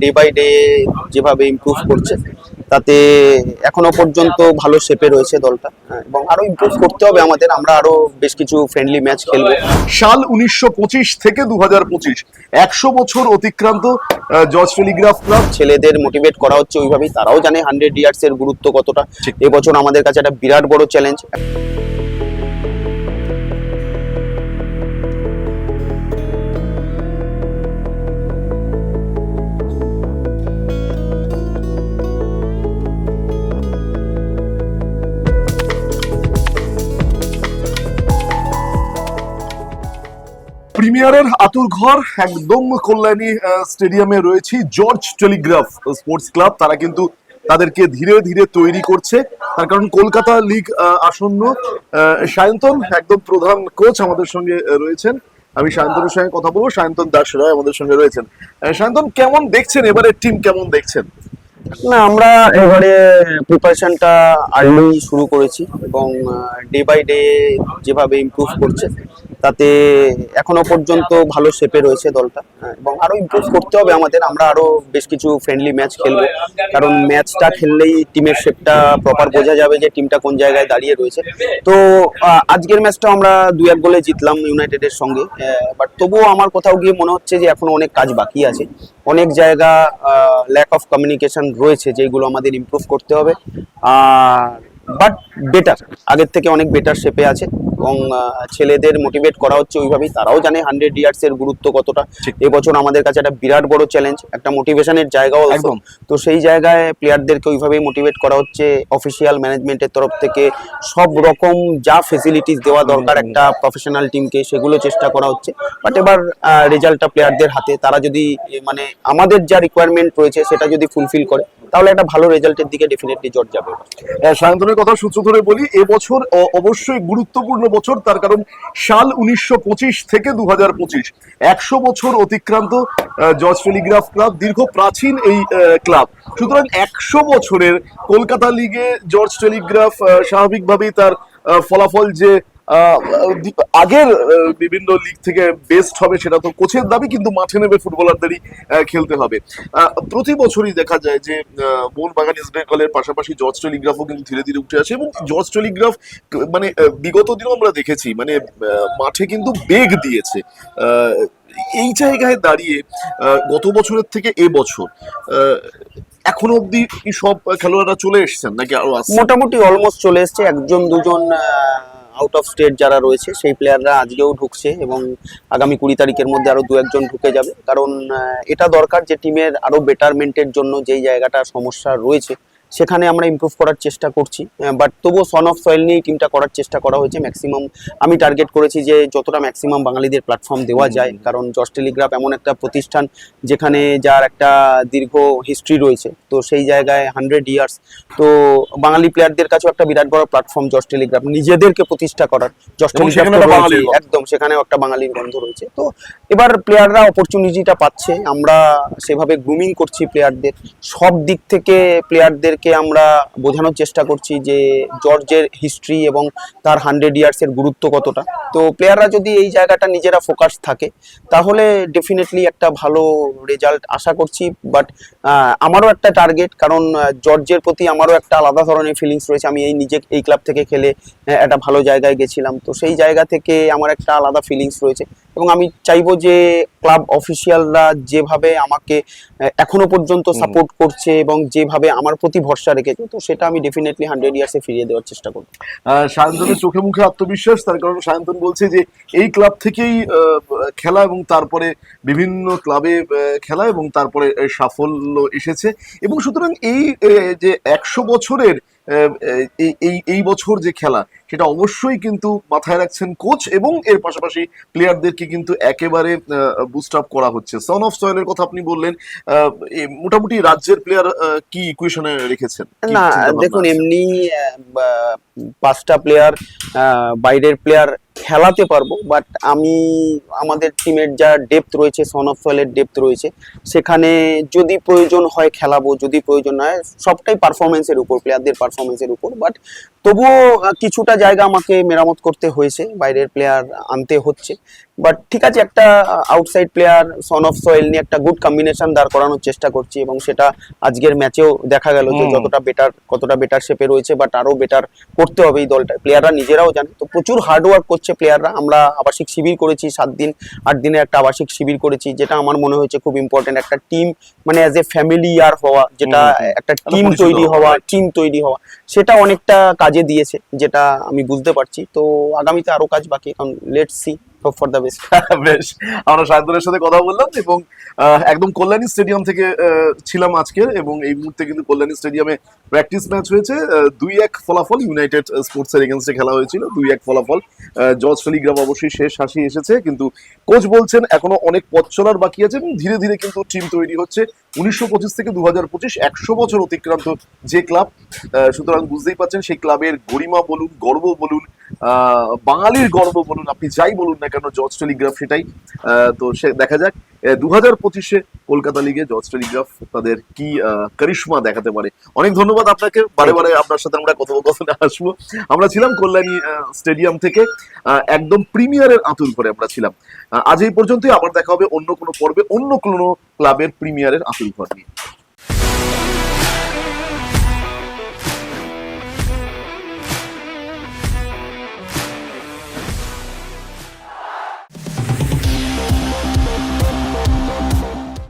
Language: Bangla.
ডে বাই ডে যেভাবে ইমপ্রুভ করছে তাতে এখনও পর্যন্ত ভালো শেপে রয়েছে দলটা হ্যাঁ, এবং আরও ইমপ্রুভ করতে হবে আমাদের আমরা আরও বেশ কিছু ফ্রেন্ডলি ম্যাচ খেলব। সাল উনিশশো পঁচিশ থেকে দু হাজার পঁচিশ একশো বছর অতিক্রান্ত জর্জ টেলিগ্রাফ ক্লাব ছেলেদের মোটিভেট করা হচ্ছে ওইভাবেই তারাও জানে হান্ড্রেড ইয়ার্স এর গুরুত্ব কতটা। এবছর আমাদের কাছে একটা বিরাট বড় চ্যালেঞ্জ প্রিমিয়ারের আতুর ঘর একদম কল্যাণী স্টেডিয়ামে রয়েছে জর্জ টেলিগ্রাফ স্পোর্টস ক্লাব। তারা কিন্তু তাদেরকে ধীরে ধীরে তৈরি করছে। তার কারণ কলকাতা লিগ আসন্ন সায়ন্তন একদম প্রধান কোচ আমাদের সঙ্গে রয়েছেন। আমি সায়ন্তনের সঙ্গে কথা বলব। সায়ন্তন দাস রায় আমাদের সঙ্গে রয়েছেন। সায়ন্তন, কেমন দেখছেন? এবারে টিম কেমন দেখছেন? না, আমরা এবারে প্রিপারেশনটা আর্লি শুরু করেছি এবং ডে বাই ডে যেভাবে ইমপ্রুভ করছে তাতে এখনও পর্যন্ত ভালো শেপে রয়েছে দলটা। হ্যাঁ, এবং আরও ইমপ্রুভ করতে হবে আমাদের। আমরা আরও বেশ কিছু ফ্রেন্ডলি ম্যাচ খেলব। কারণ ম্যাচটা খেললেই টিমের শেপটা প্রপার বোঝা যাবে যে টিমটা কোন জায়গায় দাঁড়িয়ে রয়েছে। তো আজকের ম্যাচটা আমরা দু এক গোলে জিতলাম ইউনাইটেডের সঙ্গে। বাট তবুও আমার কোথাও গিয়ে মনে হচ্ছে যে এখনও অনেক কাজ বাকি আছে। অনেক জায়গা ল্যাক অফ কমিউনিকেশন রয়েছে যেগুলো আমাদের ইমপ্রুভ করতে হবে। আর বাট বেটার আগের থেকে অনেক বেটার শেপে আছে। এবং ছেলেদের মোটিভেট করা হচ্ছে ওইভাবেই। তারাও জানে হান্ড্রেড ইয়ার্স এর গুরুত্ব কতটা। এবছর আমাদের কাছে একটা বিরাট বড় চ্যালেঞ্জ একটা মোটিভেশনের জায়গাও একদম। তো সেই জায়গায় প্লেয়ারদেরকে ওইভাবেই মোটিভেট করা হচ্ছে অফিসিয়াল ম্যানেজমেন্টের তরফ থেকে। সব রকম যা ফেসিলিটিস দেওয়া দরকার একটা প্রফেশনাল টিমকে সেগুলো চেষ্টা করা হচ্ছে। বাট এবার রেজাল্টটা প্লেয়ারদের হাতে। তারা যদি মানে আমাদের যা রিকোয়ারমেন্ট রয়েছে সেটা যদি ফুলফিল করে তাহলে একটা ভালো রেজাল্টের দিকে ডেফিনেটলি জোর যাবে। সায়ন্তনের কথা সূত্র ধরে বলি এবছর অবশ্যই গুরুত্বপূর্ণ বছর, তার কারণ সাল উনিশশো পঁচিশ থেকে দু হাজার পঁচিশ। একশো বছর অতিক্রান্ত জর্জ টেলিগ্রাফ ক্লাব, দীর্ঘ প্রাচীন এই ক্লাব। সুতরাং একশো বছরের কলকাতা লিগে জর্জ টেলিগ্রাফ স্বাভাবিকভাবেই তার ফলাফল যে আগের বিভিন্ন লিগ থেকে বেস্ট হবে সেটা তো কোচের দাবি কিন্তু মাঠে নেমে ফুটবলারদেরই খেলতে হবে। প্রতি বছরই দেখা যায় যে আহ, মোহনবাগান ইস্ট বেঙ্গলের পাশাপাশি জর্জ টেলিগ্রাফও কিন্তু ধীরে ধীরে উঠে আসে এবং জর্জ টেলিগ্রাফ মানে বিগত দিনও আমরা দেখেছি মানে মাঠে কিন্তু বেগ দিয়েছে। এই জায়গায় দাঁড়িয়ে গত বছরের থেকে এ বছর এখনও অবধি কি সব খেলোয়াড়রা চলে এসেছেন নাকি আরও মোটামুটি অলমোস্ট চলে এসছে একজন দুজন আউট অফ স্টেট যারা রয়েছে, সেই প্লেয়াররা আজকেও ঢুকছে এবং আগামী কুড়ি তারিখের মধ্যে আরও দু একজন ঢুকে যাবে। কারণ এটা দরকার যে টিমের আরও বেটারমেন্টের জন্য যেই জায়গাটা সমস্যা রয়েছে সেখানে আমরা ইমপ্রুভ করার চেষ্টা করছি। বাট তবুও সন অফ সয়েল নিয়েই টিমটা করার চেষ্টা করা হয়েছে ম্যাক্সিমাম আমি টার্গেট করেছি যে যতটা ম্যাক্সিমাম বাঙালিদের প্ল্যাটফর্ম দেওয়া যায়। কারণ জস টেলিগ্রাফ এমন একটা প্রতিষ্ঠান যেখানে যার একটা দীর্ঘ হিস্ট্রি রয়েছে। তো সেই জায়গায় হান্ড্রেড ইয়ার্স তো বাঙালি প্লেয়ারদের কাছেও একটা বিরাট বড় প্ল্যাটফর্ম জস টেলিগ্রাফ নিজেদেরকে প্রতিষ্ঠা করার। জস টেলিগ্রাফ। একদম সেখানেও একটা বাঙালির গন্ধ রয়েছে। তো এবার প্লেয়াররা অপরচুনিটিটা পাচ্ছে। আমরা সেভাবে গ্রুমিং করছি প্লেয়ারদের সব দিক থেকে প্লেয়ারদেরকে আমরা বোঝানোর চেষ্টা করছি যে জর্জের হিস্ট্রি এবং তার হান্ড্রেড ইয়ার্সের গুরুত্ব কতটা। তো প্লেয়াররা যদি এই জায়গাটা নিজেরা ফোকাস থাকে, তাহলে ডেফিনেটলি একটা ভালো রেজাল্ট আশা করছি। বাট আমারও একটা টার্গেট কারণ জর্জের প্রতি আমারও একটা আলাদা ধরনের ফিলিংস রয়েছে। আমি এই নিজে, এই ক্লাব থেকে খেলে একটা ভালো জায়গায় গেছিলাম। তো সেই জায়গা থেকে আমার একটা আলাদা ফিলিংস রয়েছে। এবং আমি চাইব যে ক্লাব অফিসিয়ালরা যেভাবে আমাকে এখনও পর্যন্ত সাপোর্ট করছে এবং যেভাবে আমার প্রতি ভরসা রেখেছে তো সেটা আমি ডেফিনেটলি হান্ড্রেড ইয়ার্সে ফিরিয়ে দেওয়ার চেষ্টা করব। সায়ন্তনের চোখে মুখে আত্মবিশ্বাস তার কারণ সায়ন্তন বলছে যে এই ক্লাব থেকেই খেলা এবং তারপরে বিভিন্ন ক্লাবে খেলা এবং তারপরে সাফল্য এসেছে। এবং সুতরাং এই যে একশো বছরের এই এই বছর যে খেলা সেটা অবশ্যই কিন্তু মাথায় রাখছেন কোচ এবং এর পাশাপাশি প্লেয়ারদেরকে কিন্তু একেবারে বুস্ট আপ করা হচ্ছে। সন অফ সয়েলের কথা আপনি বললেন আহ, মোটামুটি রাজ্যের প্লেয়ার কি ইকুয়েশনে রেখেছেন? না দেখুন এমনি পাঁচটা প্লেয়ার বাইরের প্লেয়ার খেলাতে পারব বাট আমি, আমাদের টিমের যা ডেপথ রয়েছে সন অফ সয়েলের ডেপথ রয়েছে, সেখানে যদি প্রয়োজন হয় খেলাবো, যদি প্রয়োজন হয়, সবটাই পারফরমেন্সের উপর প্লেয়ারদের পারফরমেন্সের উপর বাট তবুও কিছুটা জায়গা আমাকে মেরামত করতে হয়েছে বাইরের প্লেয়ার আনতে হচ্ছে। বাট ঠিক আছে একটা outside player son of soil নিয়ে একটা গুড কম্বিনেশন দাঁড় করানোর চেষ্টা করছি এবং সেটা আজকের ম্যাচেও দেখা গেল যে যতটা বেটার কতটা বেটার শেপে রয়েছে বাট আরও বেটার করতে হবে এই দলটা প্লেয়াররা নিজেরাও জানে। তো প্রচুর হার্ডওয়ার্ক করছে প্লেয়াররা আমরা আবাসিক শিবির করেছি সাত দিন আট দিনের একটা আবাসিক শিবির করেছি যেটা আমার মনে হয়েছে খুব ইম্পর্টেন্ট একটা টিম মানে অ্যাজ এ ফ্যামিলি আর হওয়া যেটা। একটা টিম তৈরি হওয়া। টিম তৈরি হওয়া সেটা অনেকটা কাজে দিয়েছে যেটা আমি বুঝতে পারছি। তো আগামীতে আরও কাজ বাকি এখন let see for the best বেশ। আমরা সাহেবদের সাথে কথা বললাম এবং একদম কল্যাণী স্টেডিয়াম থেকে ছিলাম আজকে এবং এই মুহূর্তে কিন্তু কল্যাণী স্টেডিয়ামে প্র্যাকটিস ম্যাচ হয়েছে। দুই এক ফলাফল ইউনাইটেড স্পোর্টস এর এগেনস্টে খেলা হয়েছিল। দুই এক ফলাফল জর্জ টেলিগ্রাফ অবশ্যই শেষ হাসি এসেছে। কিন্তু কোচ বলছেন, এখনও অনেক পথ চলার বাকি আছে এবং ধীরে ধীরে কিন্তু টিম তৈরি হচ্ছে। উনিশশো পঁচিশ থেকে দু হাজার পঁচিশ, একশো বছর অতিক্রান্ত যে ক্লাব সুতরাং বুঝতেই পারছেন, সেই ক্লাবের গরিমা বলুন, গর্ব বলুন বাঙালির গর্ব বলুন, আপনি যাই বলুন না কেন, জর্জ টেলিগ্রাফ সেটাই। তো সে, দেখা যাক দু হাজার পঁচিশে কলকাতা লিগে জর্জ টেলিগ্রাফ তাদের কি কারিশমা দেখাতে পারে। অনেক ধন্যবাদ আপনাকে, বারে বারে আপনার সাথে আমরা কথোপকথনে আসব। আমরা ছিলাম কল্যাণী স্টেডিয়াম থেকে একদম প্রিমিয়ারের আতুর করে আমরা ছিলাম। আজ এই পর্যন্তই, আবার দেখা হবে অন্য কোনো পর্বে, অন্য কোনো ক্লাবের প্রিমিয়ারের আতুর ঘর নিয়ে।